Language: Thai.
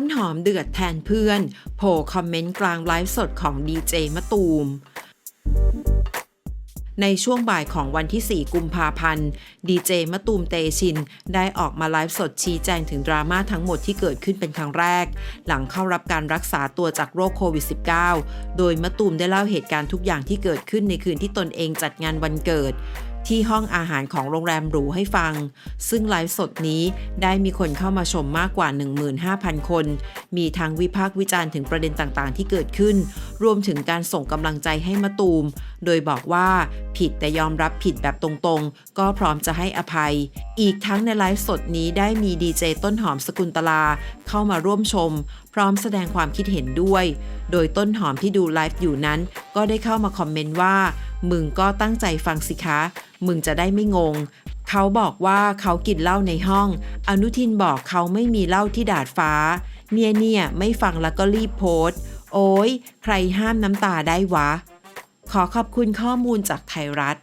ต้นหอมเดือดแทนเพื่อน โผล่คอมเมนต์กลางไลฟ์สดของดีเจมะตูมในช่วงบ่ายของวันที่ 4 กุมภาพันธ์ ดีเจมะตูมเตชิน ได้ออกมาไลฟ์สดชี้แจงถึงดราม่าทั้งหมดที่เกิดขึ้นเป็นครั้งแรก หลังเข้ารับการรักษาตัวจากโรคโควิด -19 โดยมะตูมได้เล่าเหตุการณ์ทุกอย่างที่เกิดขึ้นในคืนที่ตนเองจัดงานวันเกิด ที่ห้องอาหารของโรงแรมหรูให้ฟัง ซึ่งไลฟ์สดนี้ได้มีคนเข้ามาชมมากกว่า 15,000 คน มีทั้งวิพากษ์วิจารณ์ถึงประเด็นต่างๆ ที่เกิดขึ้น รวมถึงการส่งกำลังใจให้มะตูม โดยบอกว่าผิดแต่ยอมรับผิดแบบตรงๆ ก็พร้อมจะให้อภัย อีกทั้งในไลฟ์สดนี้ได้มีดีเจต้นหอมสกุลตลา เข้ามาร่วมชม พร้อมแสดงความคิดเห็นด้วย โดยต้นหอมที่ดูไลฟ์อยู่นั้น ก็ได้เข้ามาคอมเมนต์ว่า มึงก็ตั้งใจฟังสิคะ มึงจะได้ไม่งง เขาบอกว่าเขากินเหล้าในห้อง อนุทินบอกเขาไม่มีเหล้าที่ดาดฟ้า เนี่ยเนี่ยไม่ฟังแล้วก็รีบโพสต์โอ้ยใครห้ามน้ำตาได้วะ ขอขอบคุณข้อมูลจากไทยรัฐ